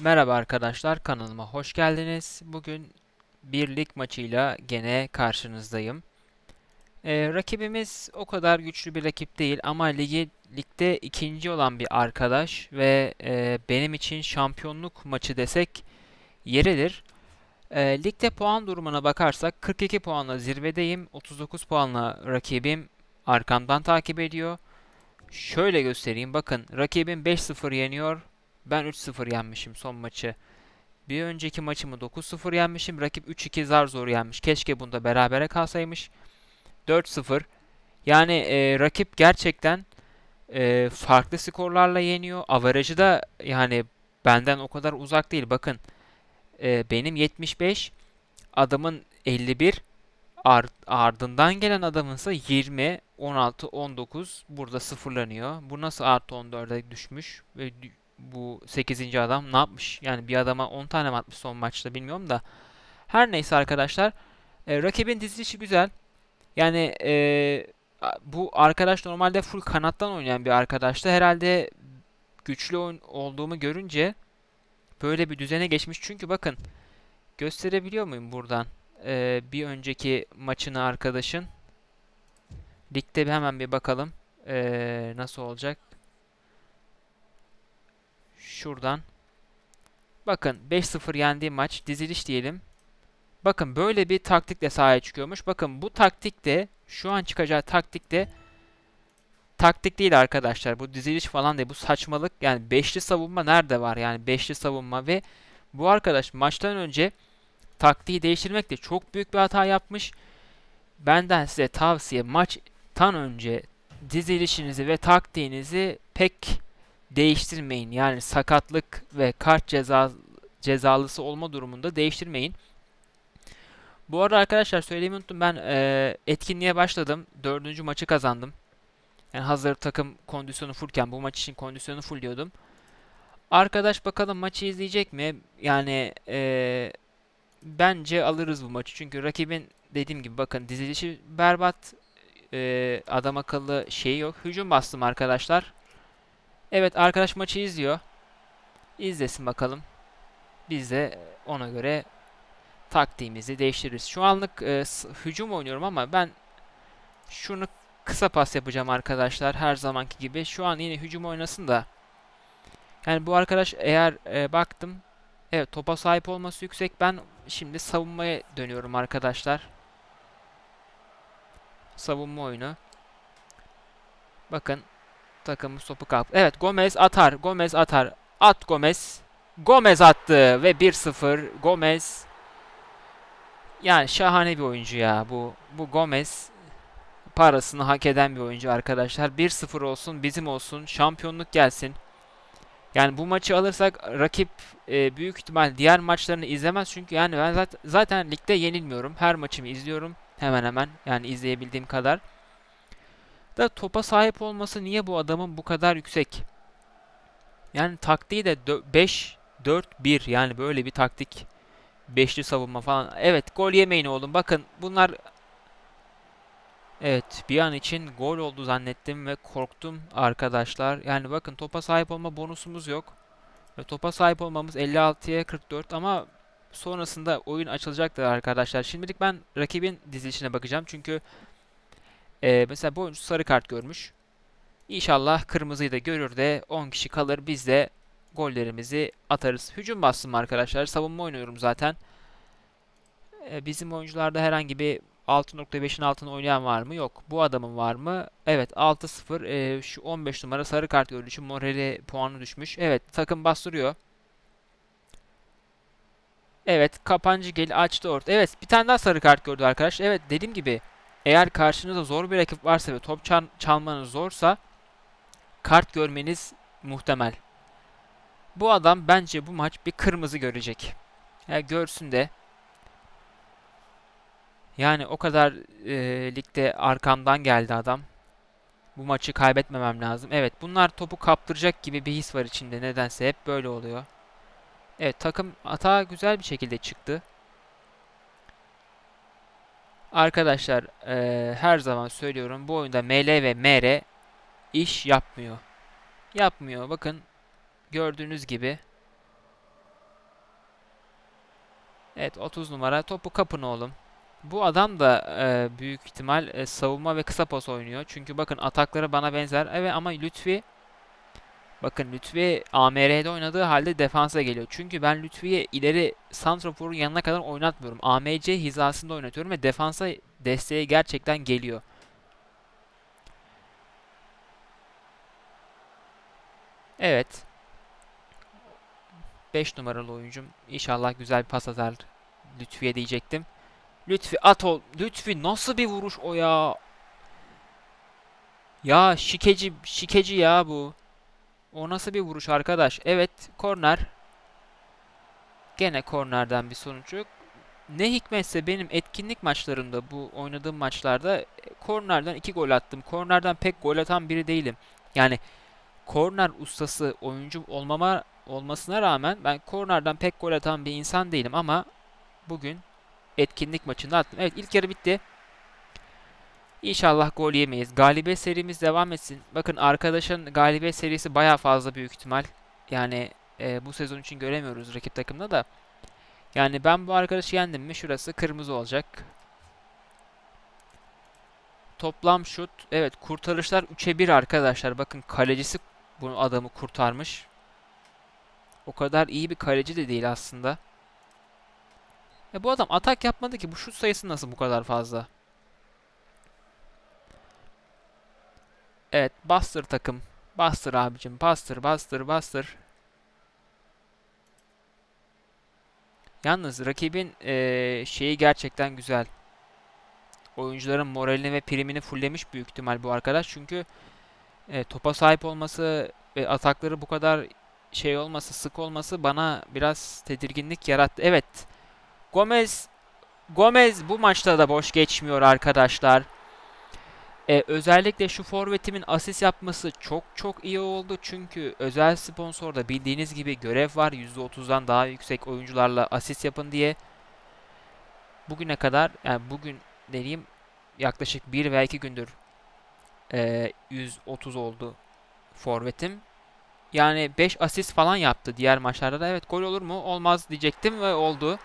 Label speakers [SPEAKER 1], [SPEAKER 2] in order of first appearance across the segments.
[SPEAKER 1] Merhaba arkadaşlar, kanalıma hoş geldiniz. Bugün bir lig maçıyla gene karşınızdayım. Ee, rakibimiz o kadar güçlü bir rakip değil ama ligi ligde ikinci olan bir arkadaş ve e, benim için şampiyonluk maçı desek yeridir. Ee, ligde puan durumuna bakarsak 42 puanla zirvedeyim, 39 puanla rakibim arkamdan takip ediyor. Şöyle göstereyim, bakın rakibim 5-0 yeniyor, ben 3-0 yenmişim son maçı. Bir önceki maçımı 9-0 yenmişim. Rakip 3-2 zar zor yenmiş. Keşke bunda berabere kalsaymış. 4-0. Yani e, rakip gerçekten e, farklı skorlarla yeniyor. Averajı da yani benden o kadar uzak değil. Bakın e, benim 75, adamın 51, ar- ardından gelen adamınsa 20, 16, 19 burada sıfırlanıyor. Bu nasıl artı 14'e düşmüş ve bu 8. adam ne yapmış? Yani bir adama 10 tane mi atmış son maçta bilmiyorum da. Her neyse arkadaşlar. e, rakibin dizilişi güzel. Yani e, bu arkadaş normalde full kanattan oynayan bir arkadaştı. Herhalde güçlü olduğumu görünce böyle bir düzene geçmiş. Çünkü bakın gösterebiliyor muyum buradan? E, bir önceki maçını arkadaşın. Ligde hemen bir bakalım. E, nasıl olacak? Şuradan. Bakın 5-0 yendiği maç diziliş diyelim. Bakın böyle bir taktikle sahaya çıkıyormuş. Bakın bu taktikte şu an çıkacağı taktikte taktik değil arkadaşlar. Bu diziliş falan değil. Bu saçmalık. Yani beşli savunma nerede var? Yani beşli savunma ve bu arkadaş maçtan önce taktiği değiştirmekte çok büyük bir hata yapmış. Benden size tavsiye maçtan önce dizilişinizi ve taktiğinizi pek değiştirmeyin. Yani sakatlık ve kart ceza cezalısı olma durumunda değiştirmeyin. Bu arada arkadaşlar söylemeyi unuttum. Ben eee, etkinliğe başladım. Dördüncü maçı kazandım. Yani hazır takım kondisyonu fullken bu maç için kondisyonu full diyordum. Arkadaş bakalım maçı izleyecek mi? Yani eee, bence alırız bu maçı. Çünkü rakibin dediğim gibi bakın dizilişi berbat. Eee, adam akıllı şeyi yok. Hücum bastım arkadaşlar. Evet arkadaş maçı izliyor. İzlesin bakalım. Biz de ona göre taktiğimizi değiştiririz. Şu anlık e, hücum oynuyorum ama ben şunu kısa pas yapacağım arkadaşlar her zamanki gibi. Şu an yine hücum oynasın da. Yani bu arkadaş eğer e, baktım evet topa sahip olması yüksek. Ben şimdi savunmaya dönüyorum arkadaşlar. Savunma oyunu. Bakın takımımız topu kaptı. Evet Gomez atar. Gomez atar. At Gomez. Gomez attı ve 1-0 Gomez yani şahane bir oyuncu ya bu bu Gomez parasını hak eden bir oyuncu arkadaşlar. 1-0 olsun, bizim olsun, şampiyonluk gelsin. Yani bu maçı alırsak rakip e, büyük ihtimal diğer maçlarını izlemez çünkü yani ben zaten, zaten ligde yenilmiyorum. Her maçımı izliyorum hemen hemen yani izleyebildiğim kadar. Da topa sahip olması niye bu adamın bu kadar yüksek? Yani taktiği de 5 4-1 yani böyle bir taktik. Beşli savunma falan. Evet gol yemeyin oğlum. Bakın bunlar Evet bir an için gol oldu zannettim ve korktum arkadaşlar. Yani bakın topa sahip olma bonusumuz yok. Ve topa sahip olmamız 56'ya 44 ama sonrasında oyun açılacaktır arkadaşlar. Şimdilik ben rakibin dizilişine bakacağım. Çünkü e, mesela bu oyuncu sarı kart görmüş. İnşallah kırmızıyı da görür de 10 kişi kalır. Biz de gollerimizi atarız. Hücum bastım arkadaşlar. Savunma oynuyorum zaten. E, bizim oyuncularda herhangi bir 6.5'in altına oynayan var mı? Yok. Bu adamın var mı? Evet 6-0. E, şu 15 numara sarı kart gördüğü için Morel'e puanı düşmüş. Evet takım bastırıyor. Evet kapancı gel açtı orta. Evet bir tane daha sarı kart gördü arkadaş. Evet dediğim gibi eğer karşınızda zor bir rakip varsa ve top çal çalmanız zorsa kart görmeniz muhtemel. Bu adam bence bu maç bir kırmızı görecek. Ya görsün de Yani o kadar e, ligde arkamdan geldi adam. Bu maçı kaybetmemem lazım. Evet bunlar topu kaptıracak gibi bir his var içinde. Nedense hep böyle oluyor. Evet takım hata güzel bir şekilde çıktı. Arkadaşlar e, her zaman söylüyorum bu oyunda ML ve MR iş yapmıyor. Yapmıyor. Bakın gördüğünüz gibi. Evet 30 numara topu kapın oğlum. Bu adam da e, büyük ihtimal e, savunma ve kısa pas oynuyor. Çünkü bakın atakları bana benzer. Evet ama Lütfi bakın Lütfi AMR'de oynadığı halde defansa geliyor. Çünkü ben Lütfi'yi ileri santraforun yanına kadar oynatmıyorum. AMC hizasında oynatıyorum ve defansa desteğe gerçekten geliyor. Evet. 5 numaralı oyuncum. İnşallah güzel bir pas atar Lütfi'ye diyecektim. Lütfi at ol. Lütfi nasıl bir vuruş o ya? Ya şikeci şikeci ya bu. O nasıl bir vuruş arkadaş? Evet, korner. Gene kornerden bir sonuç yok. Ne hikmetse benim etkinlik maçlarımda bu oynadığım maçlarda e, kornerden iki gol attım. Kornerden pek gol atan biri değilim. Yani korner ustası oyuncu olmama olmasına rağmen ben kornerden pek gol atan bir insan değilim ama bugün etkinlik maçında attım. Evet ilk yarı bitti. İnşallah gol yemeyiz. Galibiyet serimiz devam etsin. Bakın arkadaşın galibiyet serisi baya fazla büyük ihtimal. Yani e, bu sezon için göremiyoruz rakip takımda da. Yani ben bu arkadaşı yendim mi şurası kırmızı olacak. Toplam şut. Evet kurtarışlar 3'e 1 arkadaşlar. Bakın kalecisi bunu adamı kurtarmış. O kadar iyi bir kaleci de değil aslında. E bu adam atak yapmadı ki. Bu şut sayısı nasıl bu kadar fazla? Evet. Bastır takım. Bastır abicim. Bastır, bastır, bastır. Yalnız rakibin ee, şeyi gerçekten güzel. Oyuncuların moralini ve primini fulllemiş büyük ihtimal bu arkadaş. Çünkü e, topa sahip olması ve atakları bu kadar şey olması, sık olması bana biraz tedirginlik yarattı. Evet. Gomez Gomez bu maçta da boş geçmiyor arkadaşlar. Ee, özellikle şu forvetimin asist yapması çok çok iyi oldu. Çünkü özel sponsorda bildiğiniz gibi görev var. %30'dan daha yüksek oyuncularla asist yapın diye. Bugüne kadar yani bugün dediğim yaklaşık 1 veya 2 gündür e, 130 oldu forvetim. Yani 5 asist falan yaptı diğer maçlarda da. Evet gol olur mu? Olmaz diyecektim ve oldu.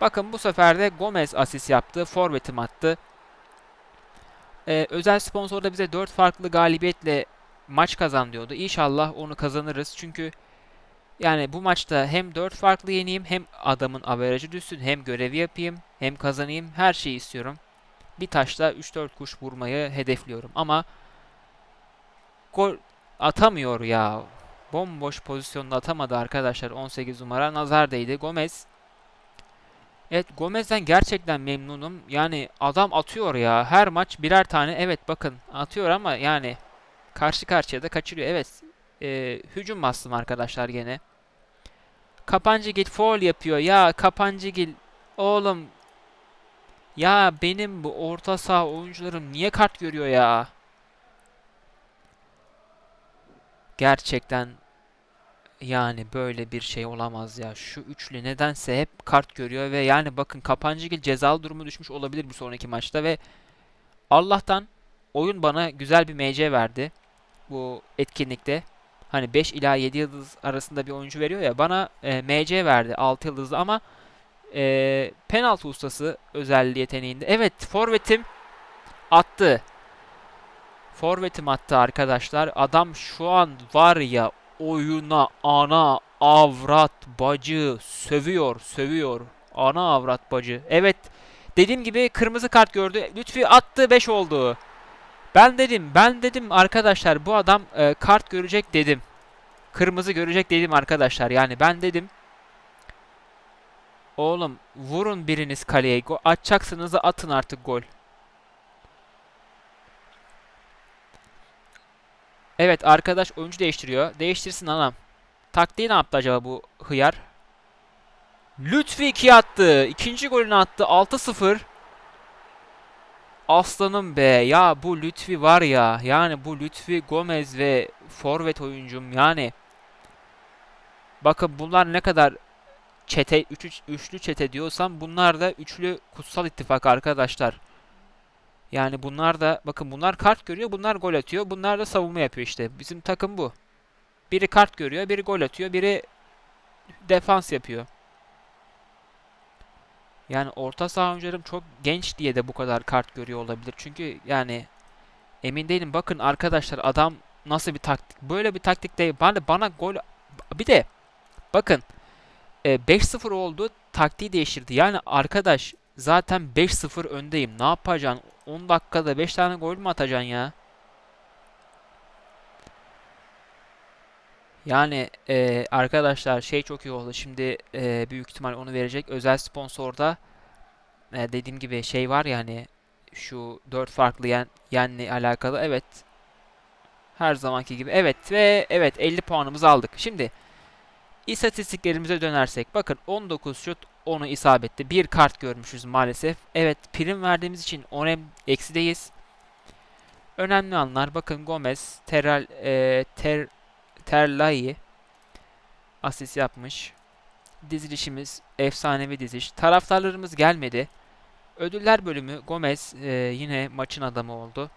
[SPEAKER 1] Bakın bu sefer de Gomez asist yaptı. Forvetim attı. Ee, özel sponsor da bize 4 farklı galibiyetle maç kazan diyordu. İnşallah onu kazanırız. Çünkü yani bu maçta hem 4 farklı yeneyim hem adamın averajı düşsün hem görevi yapayım hem kazanayım. Her şeyi istiyorum. Bir taşla 3-4 kuş vurmayı hedefliyorum. Ama gol atamıyor ya. Bomboş pozisyonda atamadı arkadaşlar 18 numara. Nazar değdi. Gomez. Evet Gomez'den gerçekten memnunum. Yani adam atıyor ya. Her maç birer tane. Evet bakın atıyor ama yani karşı karşıya da kaçırıyor. Evet. E, hücum bastım arkadaşlar gene. Kapancıgil foul yapıyor. Ya Kapancıgil oğlum ya benim bu orta saha oyuncularım niye kart görüyor ya? Gerçekten yani böyle bir şey olamaz ya. Şu üçlü nedense hep kart görüyor ve yani bakın Kapancıgil cezalı durumu düşmüş olabilir bir sonraki maçta ve Allah'tan oyun bana güzel bir MC verdi bu etkinlikte. Hani 5 ila 7 yıldız arasında bir oyuncu veriyor ya bana e, MC verdi 6 yıldızlı ama e, penaltı ustası özelliği yeteneğinde. Evet forvetim attı. Forvetim attı arkadaşlar. Adam şu an var ya oyuna ana avrat bacı sövüyor sövüyor. Ana avrat bacı. Evet dediğim gibi kırmızı kart gördü. Lütfi attı 5 oldu. Ben dedim ben dedim arkadaşlar bu adam e, kart görecek dedim. Kırmızı görecek dedim arkadaşlar. Yani ben dedim. Oğlum vurun biriniz kaleye. Go atacaksınız atın artık gol. Evet arkadaş oyuncu değiştiriyor. Değiştirsin anam. Taktiği ne yaptı acaba bu hıyar? Lütfi 2 attı. İkinci golünü attı. 6-0. Aslanım be. Ya bu Lütfi var ya. Yani bu Lütfi Gomez ve forvet oyuncum yani. Bakın bunlar ne kadar çete, üç, üç, üçlü çete diyorsam bunlar da üçlü kutsal ittifak arkadaşlar. Yani bunlar da bakın bunlar kart görüyor, bunlar gol atıyor. Bunlar da savunma yapıyor işte. Bizim takım bu. Biri kart görüyor, biri gol atıyor, biri defans yapıyor. Yani orta saha oyuncularım çok genç diye de bu kadar kart görüyor olabilir. Çünkü yani emin değilim. Bakın arkadaşlar adam nasıl bir taktik. Böyle bir taktik değil. Bana, bana gol bir de bakın e, 5-0 oldu. Taktiği değiştirdi. Yani arkadaş zaten 5-0 öndeyim. Ne yapacaksın? 10 dakikada 5 tane gol mü atacaksın ya? Yani e, arkadaşlar şey çok iyi oldu. Şimdi e, büyük ihtimal onu verecek. Özel sponsorda e, dediğim gibi şey var ya hani şu 4 farklı yen, yenle alakalı. Evet. Her zamanki gibi. Evet ve evet 50 puanımızı aldık. Şimdi istatistiklerimize dönersek. Bakın 19 şut 10'u isabetli. Bir kart görmüşüz maalesef. Evet prim verdiğimiz için 10 eksideyiz. Önemli anlar. Bakın Gomez, Terrell, e, Ter, Terlai asist yapmış. Dizilişimiz efsanevi diziş. Taraftarlarımız gelmedi. Ödüller bölümü Gomez e, yine maçın adamı oldu.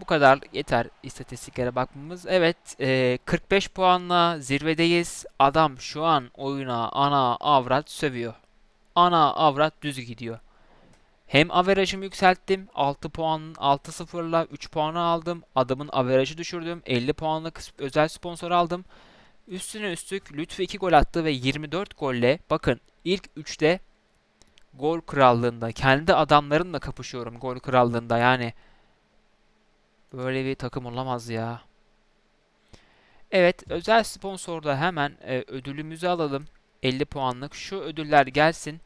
[SPEAKER 1] Bu kadar yeter istatistiklere bakmamız. Evet e, 45 puanla zirvedeyiz. Adam şu an oyuna ana avrat sövüyor. Ana avrat düz gidiyor. Hem averajımı yükselttim. 6 puan 6-0'la 3 puanı aldım. Adamın averajı düşürdüm. 50 puanlık özel sponsor aldım. Üstüne üstlük Lütfü 2 gol attı ve 24 golle bakın ilk 3'te gol krallığında kendi adamlarımla kapışıyorum gol krallığında yani böyle bir takım olamaz ya. Evet özel sponsorda hemen e, ödülümüzü alalım. 50 puanlık şu ödüller gelsin.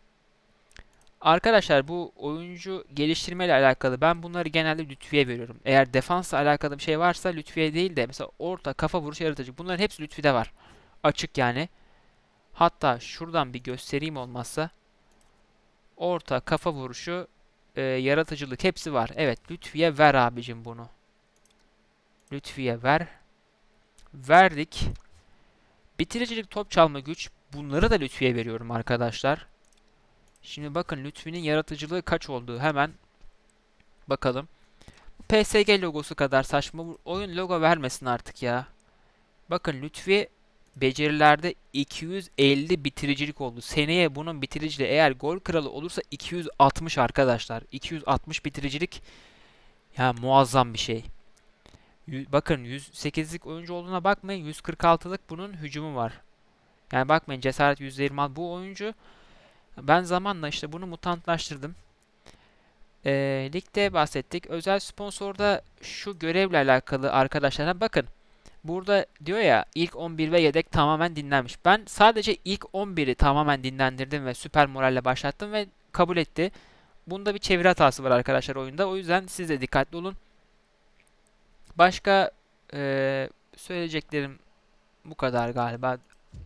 [SPEAKER 1] Arkadaşlar bu oyuncu geliştirme ile alakalı ben bunları genelde Lütfi'ye veriyorum. Eğer defansla alakalı bir şey varsa Lütfi'ye değil de mesela orta kafa vuruş yaratıcı bunların hepsi Lütfi'de var. Açık yani. Hatta şuradan bir göstereyim olmazsa. Orta kafa vuruşu e, yaratıcılık hepsi var. Evet Lütfi'ye ver abicim bunu. Lütfi'ye ver. Verdik. Bitiricilik top çalma güç bunları da Lütfi'ye veriyorum arkadaşlar. Şimdi bakın Lütfi'nin yaratıcılığı kaç olduğu hemen bakalım. PSG logosu kadar saçma. Oyun logo vermesin artık ya. Bakın Lütfi becerilerde 250 bitiricilik oldu. Seneye bunun bitiriciliği eğer gol kralı olursa 260 arkadaşlar. 260 bitiricilik ya muazzam bir şey. Bakın 108'lik oyuncu olduğuna bakmayın. 146'lık bunun hücumu var. Yani bakmayın cesaret %20 bu oyuncu ben zamanla işte bunu mutantlaştırdım. E, ligde bahsettik. Özel sponsorda şu görevle alakalı arkadaşlara bakın. Burada diyor ya ilk 11 ve yedek tamamen dinlenmiş. Ben sadece ilk 11'i tamamen dinlendirdim ve süper moralle başlattım ve kabul etti. Bunda bir çeviri hatası var arkadaşlar oyunda. O yüzden siz de dikkatli olun. Başka e, söyleyeceklerim bu kadar galiba.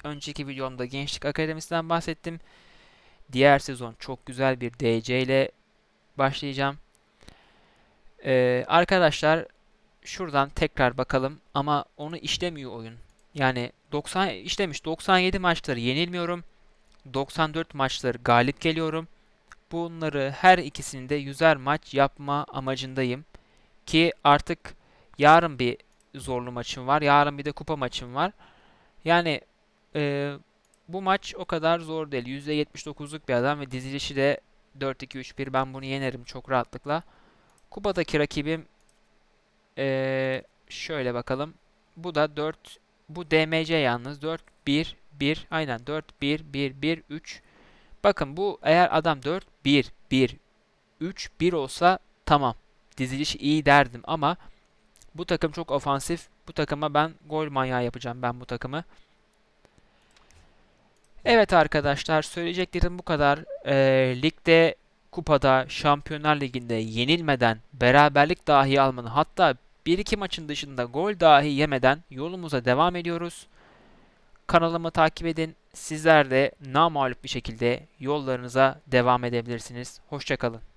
[SPEAKER 1] Önceki videomda Gençlik Akademisi'nden bahsettim. Diğer sezon çok güzel bir DC ile başlayacağım. Ee, arkadaşlar şuradan tekrar bakalım ama onu işlemiyor oyun. Yani 90 işlemiş 97 maçları yenilmiyorum. 94 maçları galip geliyorum. Bunları her ikisini de yüzer maç yapma amacındayım. Ki artık yarın bir zorlu maçım var. Yarın bir de kupa maçım var. Yani e, bu maç o kadar zor değil. %79'luk bir adam ve dizilişi de 4-2-3-1. Ben bunu yenerim çok rahatlıkla. Kupadaki rakibim ee, şöyle bakalım. Bu da 4 bu DMC yalnız 4 1 1 aynen 4 1 1 1 3 Bakın bu eğer adam 4 1 1 3 1 olsa tamam. Diziliş iyi derdim ama bu takım çok ofansif. Bu takıma ben gol manyağı yapacağım ben bu takımı. Evet arkadaşlar söyleyeceklerim bu kadar. E, ligde, kupada, Şampiyonlar Ligi'nde yenilmeden beraberlik dahi almanı hatta 1-2 maçın dışında gol dahi yemeden yolumuza devam ediyoruz. Kanalımı takip edin. Sizler de namalup bir şekilde yollarınıza devam edebilirsiniz. Hoşçakalın.